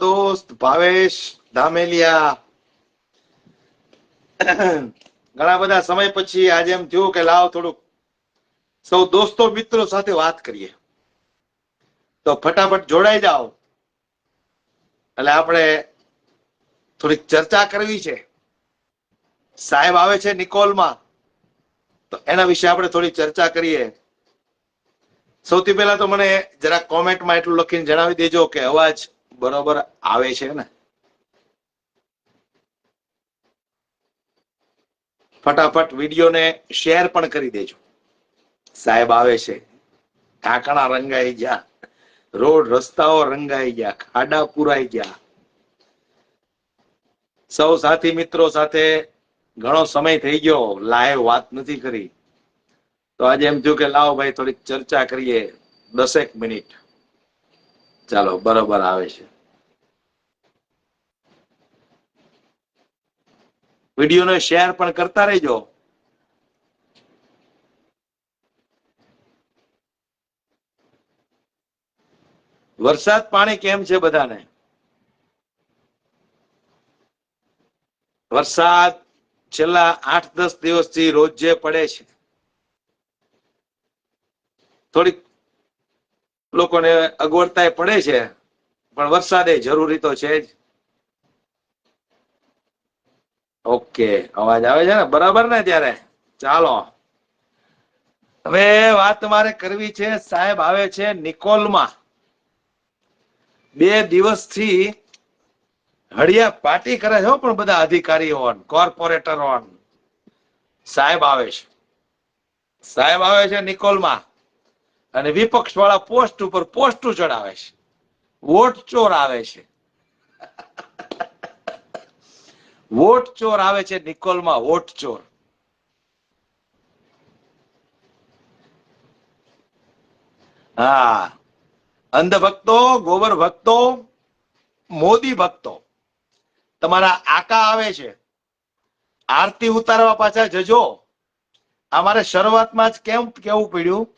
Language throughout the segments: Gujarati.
દોસ્ત ભાવેશ ધામેલિયા. ઘણા બધા સમય પછી આજે એમ થયું કે લાવ થોડુંક સૌ દોસ્તો મિત્રો સાથે વાત કરીએ. તો ફટાફટ જોડાઈ જાઓ. એટલે આપણે થોડીક ચર્ચા કરવી છે. સાહેબ આવે છે નિકોલમાં. તો એના વિશે આપણે થોડી ચર્ચા કરીએ. સૌથી પહેલા તો મને જરા કોમેન્ટમાં એટલું લખીને જણાવી દેજો કે અવાજ બરોબર આવે છે ને? ફટાફટ વિડીયોને શેર પણ કરી દેજો. સાહેબ આવે છે. કાંકણા રંગાઈ ગયા. રોડ રસ્તાઓ રંગાઈ ગયા. ખાડા પુરાઈ ગયા. સૌ સાથી મિત્રો સાથે ઘણો સમય થઈ ગયો. લાઈવ વાત નથી કરી. તો આજે એમ થયું કે લાવો ભાઈ થોડીક ચર્ચા કરીએ. દસેક મિનિટ. ચાલો, બરોબર આવે છે. વિડીયોને શેર પણ કરતા રહેજો. વરસાદ પાણી કેમ છે બધાને? વરસાદ છેલ્લા આઠ દસ દિવસથી રોજ પડે છે. થોડીક લોકોને અગવડતા પડે છે, પણ વરસાદ એ જરૂરી તો છે જ. ઓકે, અવાજ આવે છે ને? બરાબર ને ત્યારે? ચાલો. હવે વાત મારે કરવી છે, સાહેબ આવે છે નિકોલમાં. બે દિવસથી હળિયા પાર્ટી કરે છે પણ બધા અધિકારીઓ કોર્પોરેટરો સાહેબ આવે છે. સાહેબ આવે છે નિકોલમાં. અને વિપક્ષ વાળા પોસ્ટ ઉપર પોસ્ટ ચડાવે છે. વોટ ચોર આવે છે. વોટ ચોર આવે છે નિકોલમાં, વોટ ચોર. હા. અંધ ભક્તો ગોબર ભક્તો, મોદી ભક્તો, તમારા આકા આવે છે. આરતી ઉતારવા પાછા જજો. અમારે શરૂઆતમાં જ કેમ કેવું પડ્યું?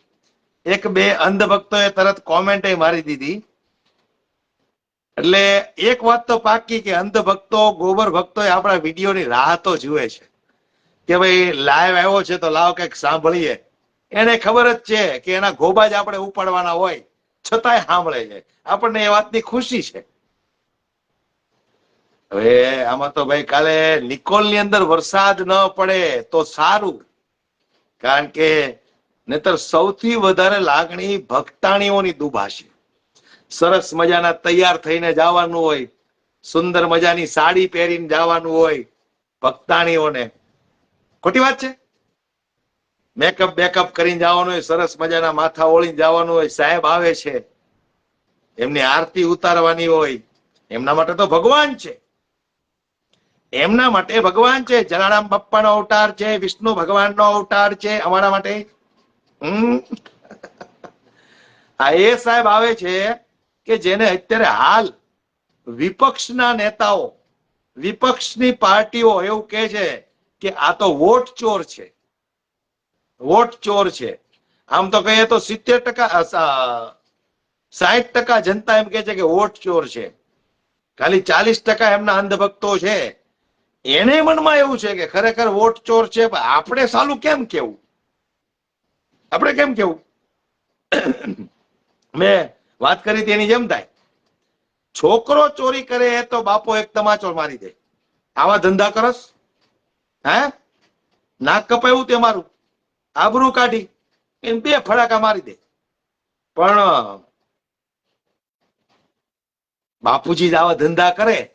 એક બે અંધભક્તોએ તરત કોમેન્ટ મારી દીધી. એટલે એક વાત તો પાકી કે અંધભક્તો, ગોબર ભક્તો આપણા વિડીયોની રાહ જુએ છે. કે ભાઈ લાઈવ આવ્યો છે તો લાવ કંઈક સાંભળીએ. એને ખબર જ છે કે એના ગોબા જ આપણે ઉપાડવાના હોય. છતાંય સાંભળે છે. આપણને એ વાતની ખુશી છે. હવે આમાં તો ભાઈ કાલે નિકોલની અંદર વરસાદ ન પડે તો સારું. કારણ કે નહીતર સૌથી વધારે લાગણી ભક્તાણીઓની દુભાશે સરસ મજાના તૈયાર થઈને જવાનું હોય, સુંદર મજાની સાડી પહેરીને જવાનું હોય ભક્તાણીઓને. ખોટી વાત છે? મેકઅપ બેકઅપ કરીને જવાનું હોય, સરસ મજાના માથા ઓળીને જવાનું હોય, સાહેબ આવે છે. એમની આરતી ઉતારવાની હોય, એમના માટે તો ભગવાન છે. એમના માટે ભગવાન છે. જલારામ બાપ્પાનો અવતાર છે, વિષ્ણુ ભગવાનનો અવતાર છે, અમારા માટે આ એ સાહેબ આવે છે કે જેને અત્યારે હાલ વિપક્ષના નેતાઓ, વિપક્ષની પાર્ટીઓ એવું કે છે કે આ તો વોટ ચોર છે. વોટ ચોર છે. આમ તો કહીએ તો સિત્તેર ટકા સાહીઠ ટકા જનતા એમ કે છે કે વોટ ચોર છે. ખાલી ચાલીસ ટકા એમના અંધભક્તો છે. એને મનમાં એવું છે કે ખરેખર વોટ ચોર છે આપણે સાલું કેમ કેવું? આપણે કેમ કેવું? મેં વાત કરી તેની જેમ થાય. છોકરો ચોરી કરે તો બાપો એક તમાચો મારી દે. આવા ધંધા કરસ? હે? નાક કપાયું તે મારું. આબરું કાઢી એમ બે ફડાકા મારી દે. પણ બાપુજી આવા ધંધા કરે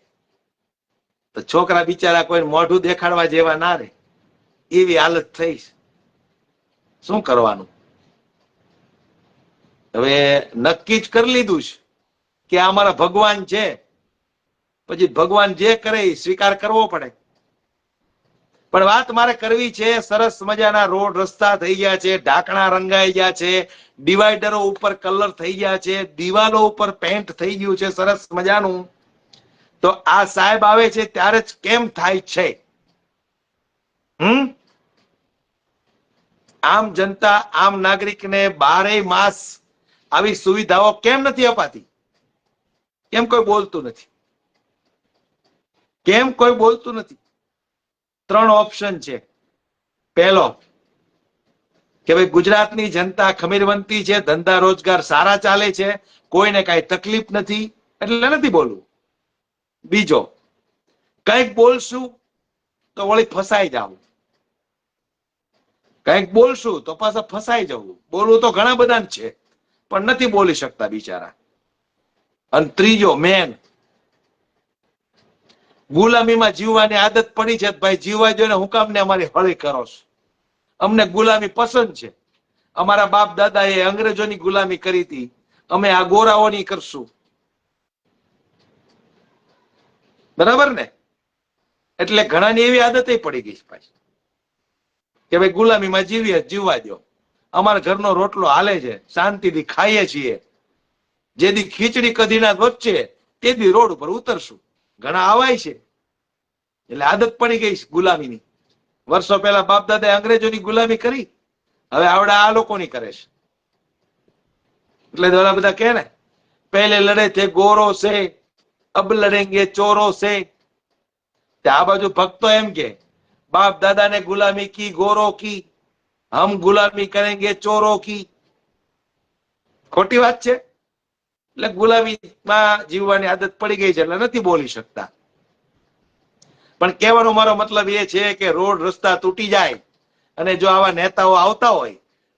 તો છોકરા બિચારા કોઈ મોઢું દેખાડવા જેવા ના રે. એવી હાલત થઈ શું કરવાનું? હવે નક્કી જ કરી લીધું છે કે આ ભગવાન છે. પછી ભગવાન જે કરે એ સ્વીકાર કરવો પડે. પણ વાત મારે કરવી છે, સરસ મજાના રોડ રસ્તા થઈ ગયા છે, ઢાંકણા રંગાઈ ગયા છે, ડિવાઈડરો ઉપર કલર થઈ ગયા છે, દિવાલો ઉપર પેન્ટ થઈ ગયું છે, સરસ મજાનું. તો આ સાહેબ આવે છે ત્યારે જ કેમ થાય છે? હમ? આમ જનતા, આમ નાગરિકને બારે માસ આવી સુવિધાઓ કેમ નથી અપાતી? કેમ કોઈ બોલતું નથી? કેમ કોઈ બોલતું નથી? ત્રણ ઓપ્શન છે. પહેલો, કે ભાઈ ગુજરાતની જનતા ખમીરવંતી છે, ધંધા રોજગાર સારા ચાલે છે, કોઈને કાંઈ તકલીફ નથી, એટલે નથી બોલવું. બીજો, કંઈક બોલશું તો વળી ફસાઈ જાવું. કંઈક બોલશું તો પાછા ફસાઈ જવું. બોલવું તો ઘણા બધા છે, પણ નથી બોલી શકતા બિચારા. અને ત્રીજો મેન ગુલામીમાં જીવવાની આદત પડી છે, ભાઈ જીવવા જો ને હું કામ ને અમારી હળી કરો છો. અમને ગુલામી પસંદ છે. અમારા બાપ દાદા એ અંગ્રેજોની ગુલામી કરી હતી. અમે આ ગોરાઓની કરશું. બરાબર ને? એટલે ઘણાની એવી આદત પડી ગઈ છે પાછી કે ભાઈ ગુલામીમાં જીવીએ જીવવા દો અમારા ઘરનો રોટલો હાલે છે, શાંતિથી ખાઈએ છીએ. જેથી ખીચડી કધીના વચ્ચે તેથી રોડ ઉપર ઉતરશું. ઘણા આવાય છે. એટલે આદત પડી ગઈ ગુલામીની. વર્ષો પહેલા બાપ દાદા અંગ્રેજોની ગુલામી કરી, હવે આવડે આ લોકોની કરે છે. એટલે તો બધા કહે ને, પહેલે લડે છે, ગોરો છે, અબ લડેંગે, ચોરો છે. આ બાજુ ભક્તો એમ કે બાપ દાદા ને ગુલામી કી, ગોરો કી, હમ ગુલામી કરેંગે ચોરો કી. ખોટી વાત છે? એટલે ગુલામીમાં જીવવાની આદત પડી ગઈ છે, એટલે નથી બોલી શકતા. પણ કહેવાનો મારો મતલબ એ છે કે રોડ રસ્તા તૂટી જાય અને જો આવા નેતાઓ આવતા હોય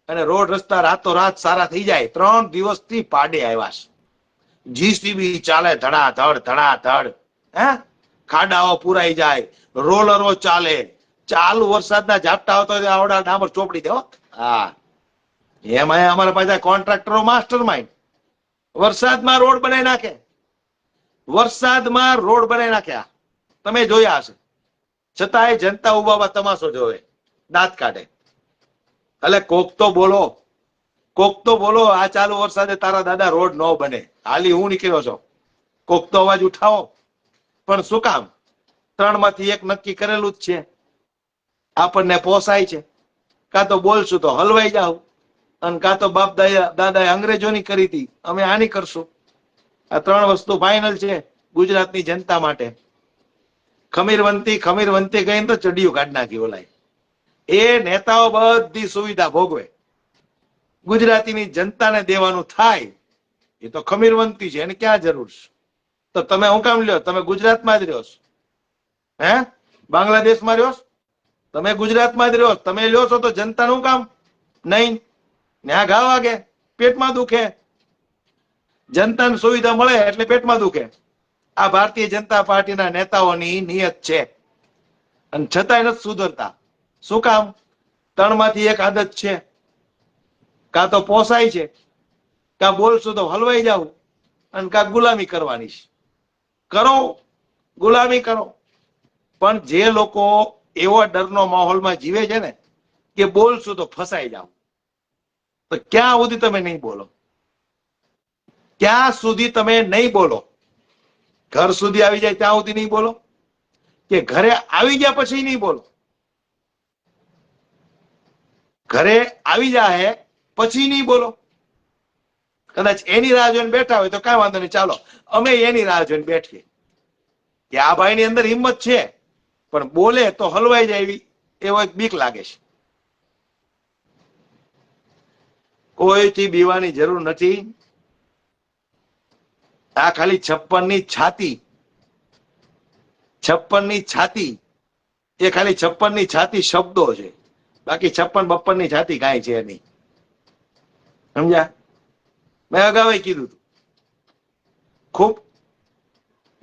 અને રોડ રસ્તા રાતો રાત સારા થઈ જાય, ત્રણ દિવસથી પાડે આવ્યા છે. જીસીબી ચાલે ધડાધડ ધડાધડ. હે? ખાડાઓ પુરાઈ જાય, રોલરો ચાલે. ચાલુ વરસાદના ઝાપટા આવતો આવડા ડામર ચોપડી દેવો હા. એમાં અમારા પાછા કોન્ટ્રાક્ટરો માસ્ટર માઇન્ડ વરસાદમાં રોડ બનાવી નાખે. વરસાદમાં રોડ બનાવી નાખ્યા. તમે જોયા હશે. છતાંય જનતા ઊભા તમાશો જોવે. દાંત કાઢે. એટલે કોક તો બોલો. કોક તો બોલો આ ચાલુ વરસાદે તારા દાદા રોડ ન બને. હાલી હું નીકળ્યો છો. કોક તો અવાજ ઉઠાવો. પણ શું કામ? ત્રણમાંથી એક નક્કી કરેલું જ છે. આપણને પોસાય છે. કાં તો બોલશું તો હલવાઈ જાવ અને કાં તો બાપ દાદા દાદાએ અંગ્રેજોની કરી હતી. અમે આની કરશું. આ ત્રણ વસ્તુ ફાઇનલ છે ગુજરાતની જનતા માટે. ખમીરવંતી ખમીરવંતી કહીને તો ચડિયું કાઢ નાખી ઓલાય એ નેતાઓ બધી સુવિધા ભોગવે. ગુજરાતીની જનતાને દેવાનું થાય. એ તો ખમીરવંતી છે, એને ક્યાં જરૂર છે? તો તમે હું કામ લ્યો? તમે ગુજરાતમાં જ રહ્યો છો. હે? બાંગ્લાદેશમાં રહ્યો છો? તમે ગુજરાતમાં જ રહ્યો, તમે લ્યો છો તો જનતાનું કામ. નહીં, ન્યા ઘા વાગે, પેટમાં દુખે. જનતાને સુવિધા મળે એટલે પેટમાં દુખે. આ ભારતીય જનતા પાર્ટીના નેતાઓની નિયત છે. અને છતાંય નથી સુધરતા. શું કામ? ત્રણમાંથી એક આદત છે. કાં તો પોસાય છે, કાં બોલશું તો હલવાઈ જાવ અને કાં ગુલામી કરવાની છે. કરો, ગુલામી કરો. પણ જે લોકો એવો ડરનો માહોલમાં જીવે છે ને, કે બોલશું તો ફસાઈ જાવ તો ક્યાં સુધી તમે નહીં બોલો? ક્યાં સુધી તમે નહીં બોલો? ઘર સુધી આવી જાય ત્યાં સુધી નહીં બોલો? કે ઘરે આવી ગયા પછી નહીં બોલો? ઘરે આવી જાય પછી નહીં બોલો? કદાચ એની રાહ જોઈને બેઠા હોય તો કઈ વાંધો નહીં. ચાલો, અમે એની રાહ જોઈને બેઠીએ. કે આ ભાઈની અંદર હિંમત છે. પણ બોલે તો હલવાઈ જાય એવી, એવો એક બીક લાગે છે. કોઈથી બીવાની જરૂર નથી. આ ખાલી છપ્પનની છાતી. છપ્પનની છાતી. એ ખાલી છપ્પનની છાતી શબ્દો છે. બાકી છપ્પન બપ્પન છાતી કાંઈ છે નહીં. સમજ્યા? મેં અગાઉ કીધું હતું. ખૂબ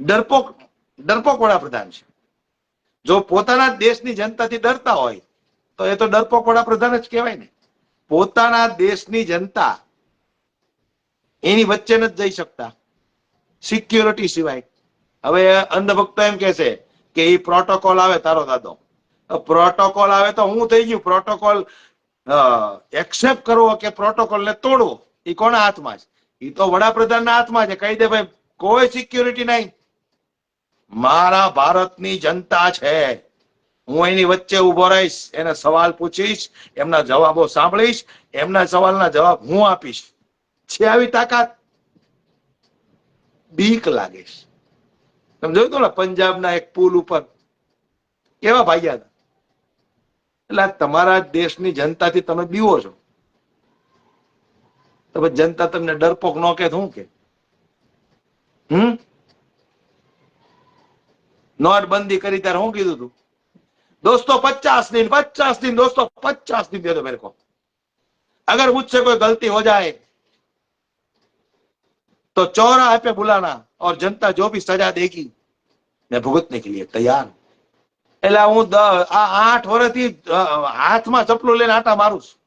ડરપોક ડરપોક વડાપ્રધાન છે. જો પોતાના દેશની જનતાથી ડરતા હોય, તો એ તો ડરપોક વડાપ્રધાન જ કહેવાય ને. પોતાના દેશની જનતા એની વચ્ચે નથી જઈ શકતા. સિક્યોરિટી સિવાય. હવે અંધભક્તો એમ કે છે કે એ પ્રોટોકોલ આવે તારો દાદો. પ્રોટોકોલ આવે તો હું થઈ ગયું. પ્રોટોકોલ એક્સેપ્ટ કરવો કે પ્રોટોકોલ ને તોડવો એ કોના હાથમાં છે? એ તો વડાપ્રધાનના હાથમાં છે. કહી દે ભાઈ, કોઈ સિક્યોરિટી નહીં. મારા ભારતની જનતા છે. હું એની વચ્ચે ઊભો રહીશ, એને સવાલ પૂછીશ, એમના જવાબો સાંભળીશ, એમના સવાલના જવાબ હું આપીશ. છે આવી તાકાત? બીક લાગે છે. તમે જોયું ને, પંજાબના એક પુલ ઉપર? કેવા ભાગ્યા હતા? એટલે તમારા દેશની જનતાથી તમે બીવો છો. તમે જનતા તમને ડરપોક નો કે શું કે? હમ? નોટબંધી કરી ત્યારે શું કીધું તું दोस्तों पचास दिन पचास दिन दोस्तों पचास दिन दे दो मेरे को अगर मुझसे कोई गलती हो जाए तो चौराहे पे बुलाना और जनता जो भी सजा देगी मैं भुगतने के लिए तैयार हूं એટલે હું દ- આ આઠ વર્ષથી અ, હાથમાં ચપલું લઈને આટા મારું છું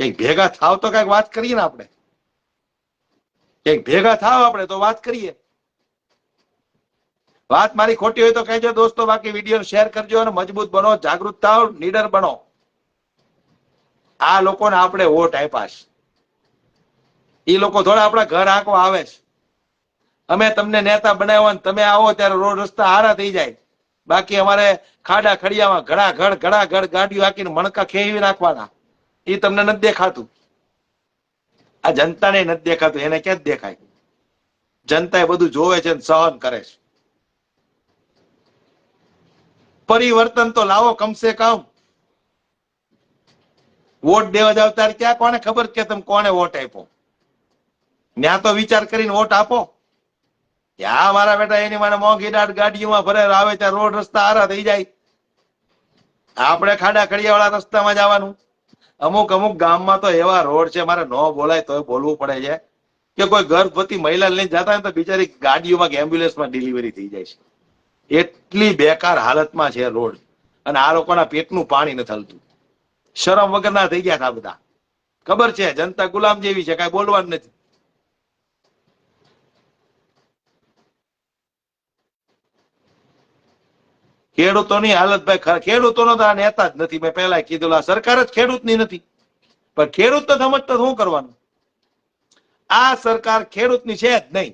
કઈક ભેગા થાવ તો કઈક વાત કરીએ ને આપણે કઈક ભેગા થાવ આપણે તો વાત કરીએ વાત મારી ખોટી હોય તો કહેજો દોસ્તો, બાકી વીડિયો શેર કરજો અને મજબૂત બનો, જાગૃત થાવ, નીડર બનો. આ લોકોને આપણે વોટ આપ્યા છે. એ લોકો થોડા આપણા ઘર આંકવા આવે છે. અમે તમને નેતા બનાવ્યા તમે આવો ત્યારે રોડ રસ્તા હારા થઈ જાય. બાકી અમારે ખાડા ખડિયામાં ઘડા ઘડ ઘડા ઘડ ગાડીઓ હાકીને મણકા ખેવી નાખવાના. એ તમને નથી દેખાતું. આ જનતાને નથી દેખાતું, એને ક્યાં દેખાય? જનતા એ બધું જોવે છે અને સહન કરે છે. પરિવર્તન તો લાવો, કમસે કમ. વોટ દેવા જાવ ત્યારે ક્યાં કોને ખબર કે તમે કોને વોટ આપ્યો? ત્યાં તો વિચાર કરીને વોટ આપો. ત્યાં મારા બેટા એની મને મોંઘી દાટ ગાડીઓમાં ભરે આવે ત્યાં રોડ રસ્તા આરા થઈ જાય. આપણે ખાડા ખડિયા વાળા રસ્તામાં જવાનું. અમુક અમુક ગામમાં તો એવા રોડ છે, મારે ન બોલાય તોય બોલવું પડે છે. કે કોઈ ગર્ભવતી મહિલા લઈને જતા હોય તો બિચારી ગાડીઓમાં કે એમ્બ્યુલન્સમાં ડિલિવરી થઈ જાય છે. એટલી બેકાર હાલતમાં છે રોડ. અને આ લોકોના પેટનું પાણી નથી હલતું શરમ વગરના થઈ ગયા આ બધા. ખબર છે, જનતા ગુલામ જેવી છે, કઈ બોલવાનું નથી. ખેડૂતોની હાલત ભાઈ ખેડૂતોનો તો નેતા જ નથી. મેં પહેલા કીધું આ સરકાર જ ખેડૂતની નથી. પણ ખેડૂત તો સમજતો શું કરવાનું? આ સરકાર ખેડૂતની છે જ નહીં.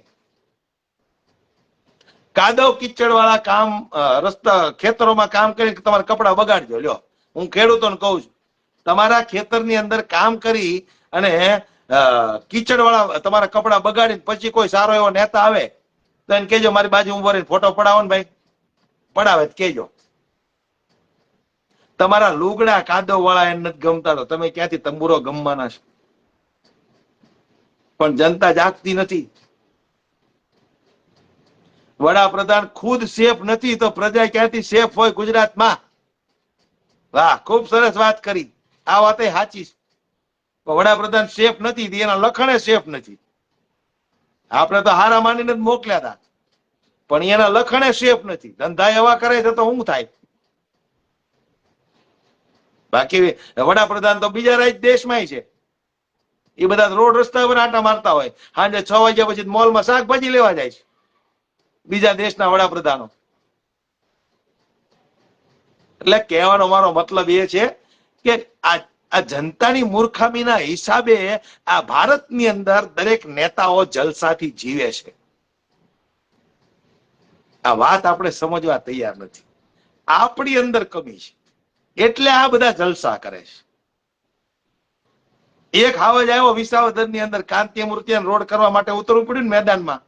કાદવ કિચડ વાળા કામ રસ્તા, ખેતરોમાં કામ કરી તમારા કપડા બગાડજો, લ્યો. હું ખેડૂતોને કહું છું. તમારા ખેતરની અંદર કામ કરી અને કિચડ વાળા તમારા કપડા બગાડીને પછી કોઈ સારો એવો નેતા આવે, તો એને કેજો મારી બાજુ ઊભો રહીને ફોટો પડાવો ને ભાઈ. પડાવે કેજો તમારા લુગડા કાદવ વાળા એને નથી ગમતા તો તમે ક્યાંથી તંબુરો ગમવાના છો? પણ જનતા જાગતી નથી. વડાપ્રધાન ખુદ સેફ નથી, તો પ્રજા ક્યાંથી સેફ હોય ગુજરાતમાં? વાહ, ખૂબ સરસ વાત કરી. આ વાત સાચી વડાપ્રધાન સેફ નથી એના લખણે સેફ નથી. આપણે તો હારા માનીને મોકલ્યા હતા પણ એના લખણે સેફ નથી. ધંધા એવા કરે છે તો શું થાય? બાકી વડાપ્રધાન તો બીજા રાજ દેશમાં છે. એ બધા રોડ રસ્તા પર આટા મારતા હોય. સાંજે છ વાગ્યા પછી મોલમાં શાકભાજી લેવા જાય છે. બીજા દેશના વડાપ્રધાનો. એટલે કહેવાનો મારો મતલબ એ છે કે આ આ જનતાની મૂર્ખામીના હિસાબે આ ભારતની અંદર દરેક નેતાઓ જલસાથી જીવે છે. આ વાત આપણે સમજવા તૈયાર નથી. આપણી અંદર કમી છે. એટલે આ બધા જલસા કરે છે. એક હાવજ આવ્યો વિસાવદરની અંદર કાંતિ મૂર્તિ રોડ કરવા માટે ઉતરવું પડ્યું ને મેદાનમાં.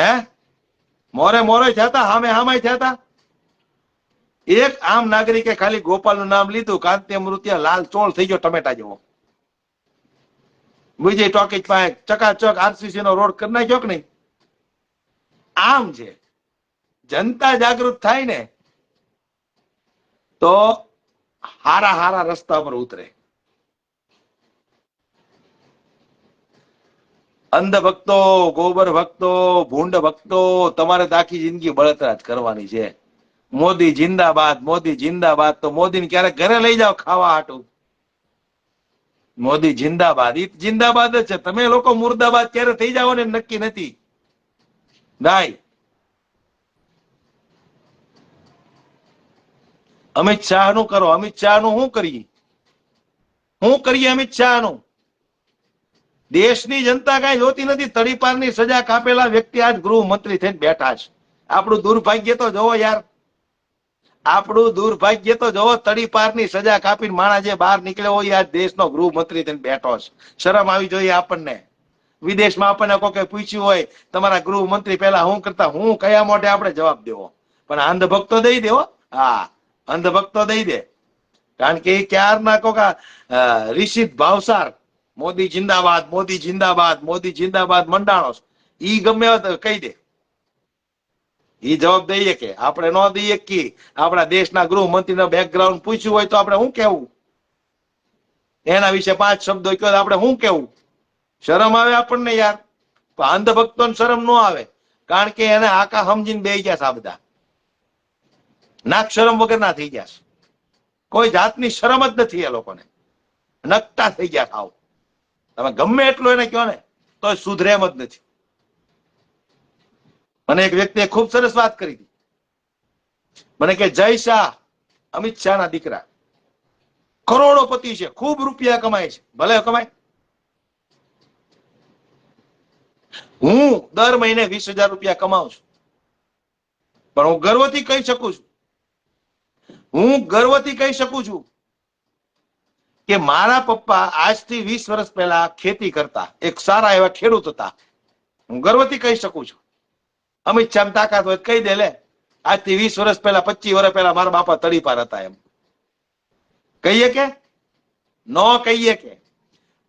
હે? મોરે મોરે જતા, હામે હામે જતા. એક આમ નાગરિકે ખાલી ગોપાલનું નામ લીધું કાંતિ મૃત્યા લાલ ચોળ થઈ ગયો ટમેટા જેવો. વિજય ટોકીજ પાસે ચકાચક આરસીસી નો રોડ કરી નાખ્યો કે નહીં? આમ છે. જનતા જાગૃત થાય ને, તો હારા હારા રસ્તા પર ઉતરે. અંધ ભક્તો, ગોબર ભક્તો, ભૂંડ ભક્તો તમારે તો આખી જિંદગી બળતરા કરવાની છે. મોદી જિંદાબાદ મોદી જિંદાબાદ, તો મોદીને ક્યારેક ઘરે લઈ જાઓ ખાવા હાટું. મોદી જિંદાબાદ, ઈ જિંદાબાદ જ છે. તમે લોકો મુર્દાબાદ ક્યારે થઈ જાઓ ને નક્કી નથી. ભાઈ અમિત શાહનું કરો. અમિત શાહનું શું કરીએ? શું કરીએ અમિત શાહનું દેશની જનતા કઈ જોતી નથી. તડીપારની સજા કાપેલા વ્યક્તિ આજ ગૃહમંત્રી થઈને બેઠા છે. આપણું દુર્ભાગ્ય તો જોવો યાર. આપણું દુર્ભાગ્ય તો જોવો, તડીપારની સજા કાપીને માણા જે બહાર નીકળ્યો હોય આજ દેશનો ગૃહમંત્રી થઈને બેઠો છે. શરમ આવી જોઈએ આપણને. વિદેશમાં આપણને કોઈ પૂછ્યું હોય, તમારા ગૃહમંત્રી પહેલા હું કરતા, હું કયા મોઢે આપણે જવાબ દેવો? પણ અંધભક્તો દઈ દેવો હા. અંધભક્તો દઈ દે. કારણ કે એ ક્યારના કોકા રિષિત ભાવસાર મોદી જિંદાબાદ મોદી જિંદાબાદ મોદી જિંદાબાદ મંડાણો ઈ ગમે કહી દે. ઈ જવાબ દઈએ કે આપણે ન દઈએ કે આપણા દેશના ગૃહમંત્રીનો બેકગ્રાઉન્ડ પૂછ્યું હોય તો આપણે શું કેવું એના વિશે પાંચ શબ્દો કહ્યો આપણે શું કેવું શરમ આવે આપણને યાર. અંધભક્તો અંધભક્તોને શરમ ન આવે. કારણ કે એને આકા સમજીને બે ગયા છે બધા. નાક શરમ વગર ના થઈ ગયા કોઈ જાતની શરમ જ નથી એ લોકોને. નકટા થઈ ગયા ખાવ તમે ગમે એટલું એને કહો ને તો સુધરે એમ જ નથી. મને એક વ્યક્તિએ ખૂબ સરસ વાત કરી હતી. મને કે જય શાહ, અમિત શાહ ના દીકરા. કરોડોપતિ છે, ખૂબ રૂપિયા કમાય છે. ભલે કમાય. હું દર મહિને વીસ હજાર રૂપિયા કમાઉં છું. પણ હું ગર્વથી કહી શકું છું. હું ગર્વથી કહી શકું છું કે મારા પપ્પા આજથી વીસ વર્ષ પહેલા ખેતી કરતા, એક સારા એવા ખેડૂત હતા. હું ગર્વથી કહી શકું છું. અમિત શાહ તાકાત હોય કહી દે લે. આજથી વીસ વર્ષ પહેલા, પચીસ વર્ષ પહેલા મારા બાપા તડીપાર હતા એમ. કહીએ કે? ન કહીએ કે?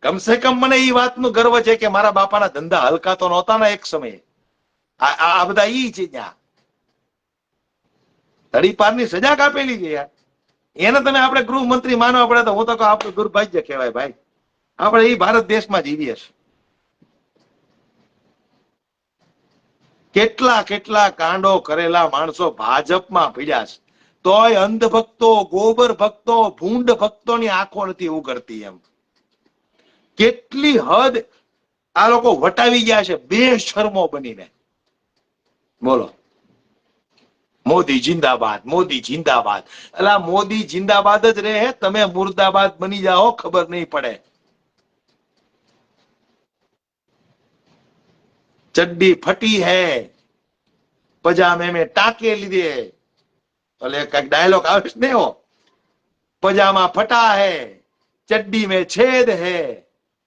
કમસે કમ મને એ વાતનું ગર્વ છે કે મારા બાપાના ધંધા હલકા તો નહોતા ને એક સમયે. આ બધા ઈ છે ત્યાં. તડીપારની સજા કાપેલી છે યાર. એને તમે આપણે ગૃહમંત્રી માનવા પડે તો હું તો આપણું દુર્ભાગ્ય કહેવાય ભાઈ. આપણે એ ભારત દેશમાં જીવીએ છીએ. કેટલા કેટલા કાંડો કરેલા માણસો ભાજપમાં પીડ્યા છે. તોય અંધભક્તો, ગોબર ભક્તો, ભૂંડ ભક્તોની આંખો નથી ઉગડતી એમ. કેટલી હદ આ લોકો વટાવી ગયા છે, બે શર્મો બનીને. બોલો. મોદી જિંદાબાદ મોદી જિંદાબાદ અલા મોદી જિંદાબાદ જ રહે તમે મુર્દાબાદ બની જાઓ ખબર નહીં પડે ચડ્ડી ફટી હૈ પજામે में टाके લીધે એટલે કઈક ડાયલોગ આવે છે ને એવો पजामा फटा है चड्डी में छेद है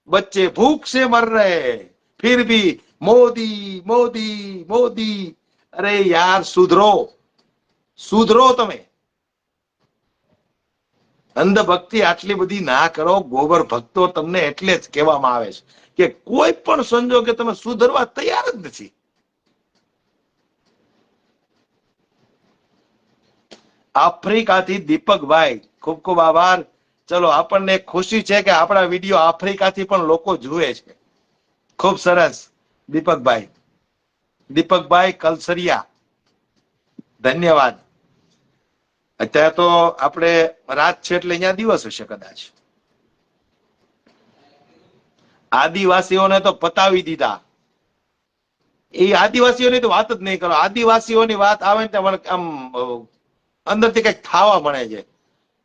बच्चे भूख से मर रहे हैं फिर भी मोदी मोदी मोदी अरे यार सुधरो સુધરો તમે. અંધભક્તિ આટલી બધી ના કરો, ગોબર ભક્તો તમને એટલે જ કહેવામાં આવે છે કે કોઈ પણ સંજોગે તમે સુધરવા તૈયાર જ નથી. આફ્રિકાથી દીપકભાઈ, ખૂબ ખૂબ આભાર. ચલો, આપણને ખુશી છે કે આપણા વીડિયો આફ્રિકાથી પણ લોકો જુએ છે. ખૂબ સરસ. દીપકભાઈ. દીપકભાઈ કલસરિયા. ધન્યવાદ. અત્યારે તો આપણે રાત છે એટલે અહીંયા દિવસ હશે કદાચ. આદિવાસીઓને તો પતાવી દીધા. એ આદિવાસીઓની તો વાત જ નહીં કરો. આદિવાસીઓની વાત આવે ને મને આમ અંદરથી કંઈક થાવા મળે છે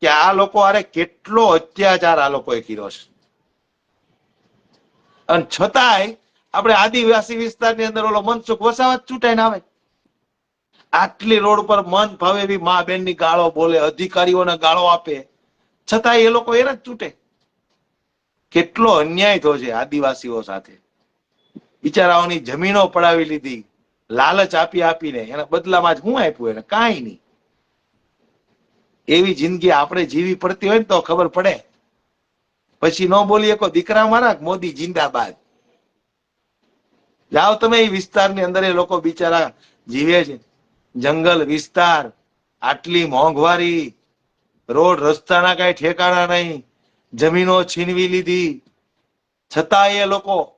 કે આ લોકો અરે કેટલો અત્યાચાર આ લોકોએ કર્યો છે. અને છતાંય આપણે આદિવાસી વિસ્તારની અંદર ઓલો મનસુખ વસાવા ચૂંટાઈને આવે. આટલી રોડ પર મન ભાવે એવી મા બેનની ગાળો બોલે, અધિકારીઓને ગાળો આપે. છતાં એ લોકો એને જ તૂટે કેટલો અન્યાય થયો છે આદિવાસીઓ સાથે. બિચારાઓની જમીનો પડાવી લીધી, લાલચ આપી આપીને, એના બદલામાં જ હું આપ્યું એને? કાંઈ નહીં. એવી જિંદગી આપણે જીવી પડતી હોય ને તો ખબર પડે. પછી ન બોલીએ કો દીકરા મારા મોદી જિંદાબાદ? જાઓ તમે એ વિસ્તારની અંદર એ લોકો બિચારા જીવે છે. જંગલ વિસ્તાર, આટલી મોંઘવારી, રોડ રસ્તાના કઈ ઠેકાણા નહીં, જમીનો છીનવી લીધી. છતાં એ લોકો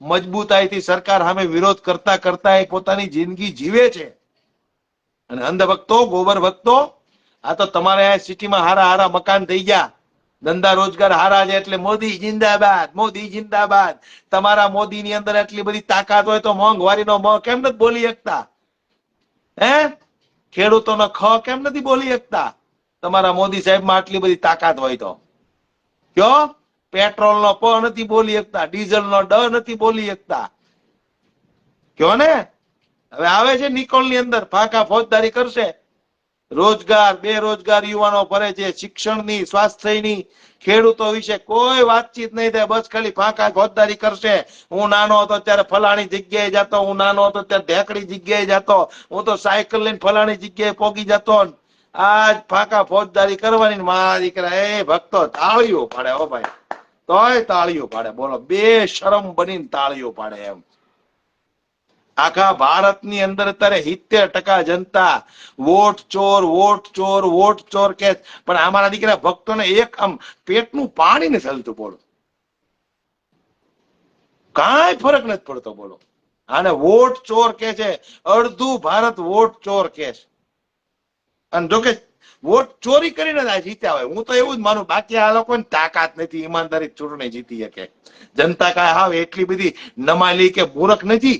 મજબૂતાઈથી સરકાર સામે વિરોધ કરતા કરતા એ પોતાની જિંદગી જીવે છે. અને અંધભક્તો, ગોબર ભક્તો, આ તો તમારે આ સિટીમાં હારા હારા મકાન થઈ ગયા. ધંધા રોજગાર હારા છે એટલે મોદી જિંદાબાદ મોદી જિંદાબાદ. તમારા મોદીની અંદર એટલી બધી તાકાત હોય તો મોંઘવારીનો મોં કેમ નથી બોલી શકતા? હે? ખેડૂતોનો ખ કેમ નથી બોલી શકતા? તમારા મોદી સાહેબમાં આટલી બધી તાકાત હોય તો. કયો? પેટ્રોલ નો પ નથી બોલી શકતા ડીઝલ નો ડ નથી બોલી શકતા. કયો ને? હવે આવે છે નિકોલની અંદર ફાંકા ફોજદારી કરશે. રોજગાર, બેરોજગાર યુવાનો ફરે છે, શિક્ષણની, સ્વાસ્થ્યની, ખેડૂતો વિશે કોઈ વાતચીત નહીં થાય, બસ ખાલી ફાંકા ફોજદારી કરશે. હું નાનો હતો ત્યારે ફલાણી જગ્યાએ જતો, હું નાનો હતો ત્યારે ઢેકડી જગ્યાએ જતો, હું તો સાયકલ લઈને ફલાણી જગ્યાએ પોગી જતો આજ ફાંકા ફોજદારી કરવાની મારા દીકરા, એ ભક્તો તાળીઓ પાડે હો ભાઈ. તોય તાળીઓ પાડે બોલો, બે શરમ બનીને તાળીઓ પાડે એમ. આખા ભારતની અંદર અત્યારે સિત્તેર ટકા જનતા વોટ ચોર વોટ ચોર વોટ ચોર કે પણ અમારા દીકરા ભક્તોને એક આમ પેટનું પાણી નથી હલતું, બોલો. કાંઈ ફરક નથી પડતો, બોલો. આને વોટ ચોર કે છે, અડધું ભારત વોટ ચોર કે છે. અને જોકે વોટ ચોરી કરીને જીત્યા હોય, હું તો એવું જ માનું, બાકી આ લોકોને તાકાત નથી, ઈમાનદારી ચૂંટણી જીતી શકે. જનતા કાંઈ આવે એટલી બધી નમાલી કે મૂરખ નથી.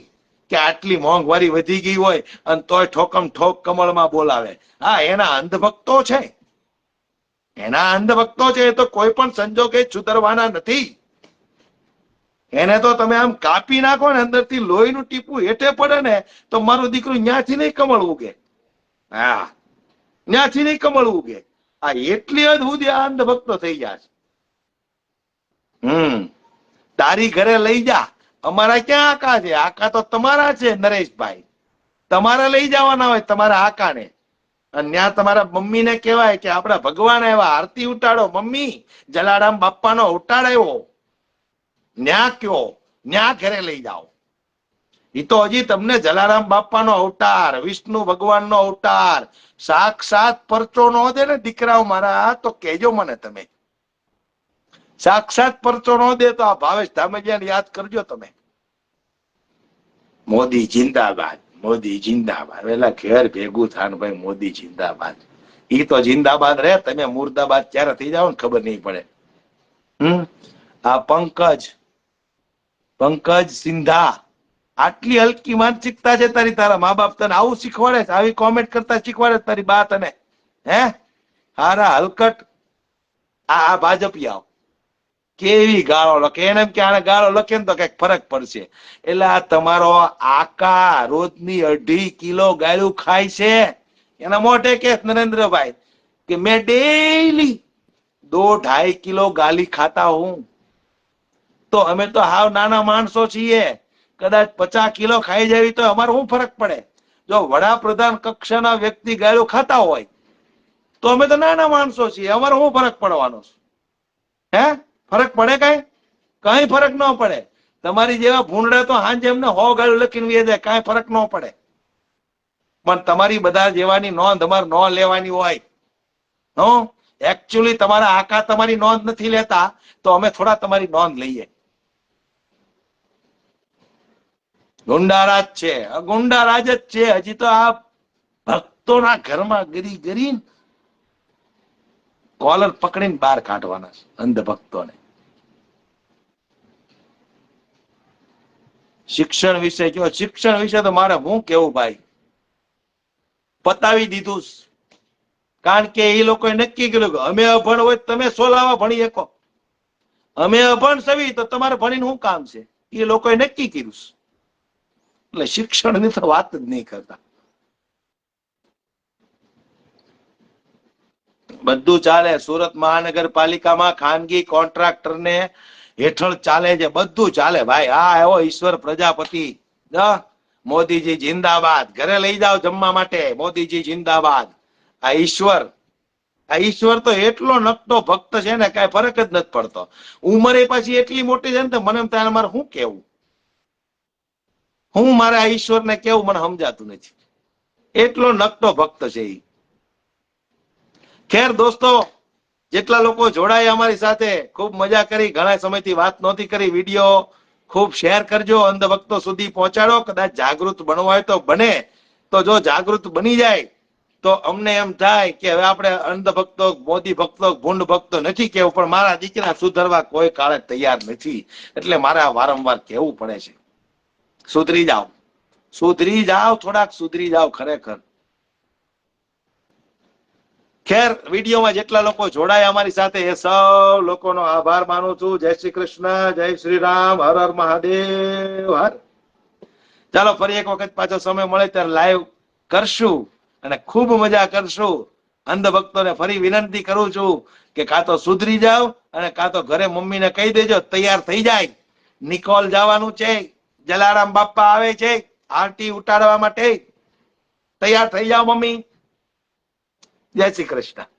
કે આટલી મોંઘવારી વધી ગઈ હોય અને તોય ઠોકમ ઠોક કમળમાં બોલાવે. હા, એના અંધભક્તો છે. એના અંધભક્તો છે એ તો કોઈ પણ સંજોગે સુધરવાના નથી. એને તો તમે આમ કાપી નાખો ને અંદરથી લોહીનું ટીપું હેઠે પડે ને તો મારું દીકરું ન્યાથી નહીં કમળ ઉગે. હા, ન્યાથી નહીં કમળ ઉગે. આ એટલી હદ સુધી આ અંધભક્તો થઈ ગયા છે. હમ, તારી ઘરે લઈ જા. અમારા ક્યાં આકા છે? આકા તો તમારા છે, નરેશભાઈ. તમારે લઈ જવાના હોય, તમારા આકાને. અને ત્યાં તમારા મમ્મીને કહેવાય કે આપણા ભગવાન એવા આરતી ઉટાડો મમ્મી. જલારામ બાપ્પાનો ઉતાડાયો ન્યા કયો? ન્યા ઘરે લઈ જાઓ. એ તો હજી તમને જલારામ બાપાનો અવતાર, વિષ્ણુ ભગવાનનો અવતાર. સાક્ષાત પરચો નો દે ને દીકરાઓ, મારા, તો કેજો મને તમે. સાક્ષાત પરચો ન દે તો આ ભાવેશ ધામેલિયાને યાદ કરજો તમે. મોદી જિંદાબાદ મોદી જિંદાબાદ. એટલે ઘેર ભેગું થાન ભાઈ મોદી જિંદાબાદ. ઈ તો જિંદાબાદ રે તમે મુર્દાબાદ ક્યારે થઈ જાવ ને ખબર નહીં પડે. હમ? આ પંકજ પંકજ સિંધા, આટલી હલકી માનસિકતા છે તારી તારા મા બાપ તને આવું શીખવાડે આવી કોમેન્ટ કરતા શીખવાડે તારી બા તને? હે? હારા હલકટ આ આ ભાજપિયાઓ. કેવી ગાળો લખે? એને કે આને ગાળો લખે ને તો કંઈક ફરક પડશે. એટલે આ તમારો આકા રોજની અઢી કિલો ગાળું ખાય છે. એના મોટે કે નરેન્દ્રભાઈ, કે મેં ડેલી દો ઢાઈ કિલો ગાલી ખાતા હું તો અમે તો હાવ નાના માણસો છીએ. કદાચ પચાસ કિલો ખાઈ જાવી તો અમારે શું ફરક પડે? જો વડાપ્રધાન કક્ષાના વ્યક્તિ ગાળું ખાતા હોય, તો અમે તો નાના માણસો છીએ. અમારે શું ફરક પડવાનો છે? હે? ફરક પડે કઈ? કઈ ફરક ન પડે. તમારી જેવા ભૂંડા તો હાંજે એમને હો ગાળું લખીને વે જાય, કઈ ફરક ન પડે. પણ તમારી બધા જેવાની નોંધ, અમારે ન લેવાની હોય. હો? એકચ્યુઅલી તમારા આકા તમારી નોંધ નથી લેતા, તો અમે થોડા તમારી નોંધ લઈએ. ગુંડારાજ છે. ગુંડારાજ જ છે. હજી તો આ ભક્તોના ઘરમાં ગરી ગરી કોલર પકડીને બહાર કાઢવાના છે, અંધભક્તોને. શિક્ષણ વિશે જો, શિક્ષણ વિશે તો મારે હું કેવું ભાઈ? પતાવી દીધું કારણ કે એ લોકોએ નક્કી કર્યું કે અમે અભણ હોય તમે સોલાવા ભણી શકો. અમે અભણ સવી તો તમારે ભણીને શું કામ છે? એ લોકોએ નક્કી કર્યું એટલે શિક્ષણની તો વાત જ નહીં કરતા. બધું ચાલે. સુરત મહાનગરપાલિકામાં ખાનગી કોન્ટ્રાક્ટરને હેઠળ ચાલે છે. બધું ચાલે. ભાઈ હા એવો ઈશ્વર પ્રજાપતિ. મોદીજી જિંદાબાદ. ઘરે લઈ જાઓ જમવા માટે. મોદીજી જિંદાબાદ. આ ઈશ્વર. આ ઈશ્વર તો એટલો નકટો ભક્ત છે ને, કઈ ફરક જ નથી પડતો. ઉંમરે પાછી એટલી મોટી છે ને મને એમ મારે શું કેવું હું મારે આ ઈશ્વરને કેવું મને સમજાતું નથી. એટલો નકટો ભક્ત છે ઈ. ખેર દોસ્તો, જેટલા લોકો જોડાય અમારી સાથે, ખૂબ મજા કરી, ઘણા સમયથી વાત નહોતી કરી, વીડિયો ખૂબ શેર કરજો, અંધભક્તો સુધી પહોંચાડો, કદાચ જાગૃત બનવા હોય તો બને, તો જો જાગૃત બની જાય, તો અમને એમ થાય કે હવે આપણે અંધભક્તો, મોદી ભક્તો, ભૂંડ ભક્તો નથી કેવું, પણ મારા દીકરા સુધરવા કોઈ કાળે તૈયાર નથી, એટલે મારે વારંવાર કહેવું પડે છે. સુધરી જાઓ. સુધરી જાઓ, થોડાક સુધરી જાઓ ખરેખર. ખેર વિડીયોમાં જેટલા લોકો જોડાયા અમારી સાથે એ સૌ લોકોનો આભાર માનું છું. જય શ્રી કૃષ્ણ, જય શ્રી રામ, હર હર મહાદેવ, હર. ચાલો, ફરી એક વખત પાછો સમય મળે ત્યારે લાઈવ કરશું અને ખૂબ મજા કરશું. અંધ ભક્તોને ફરી વિનંતી કરું છું કે કાં તો સુધરી જાઓ અને કાં તો ઘરે મમ્મીને કહી દેજો, તૈયાર થઈ જાય. નિકોલ જવાનું છે. જલારામ બાપા આવે છે. આરટી ઉતારવા માટે. તૈયાર થઈ જાઓ મમ્મી. જય શ્રી કૃષ્ણ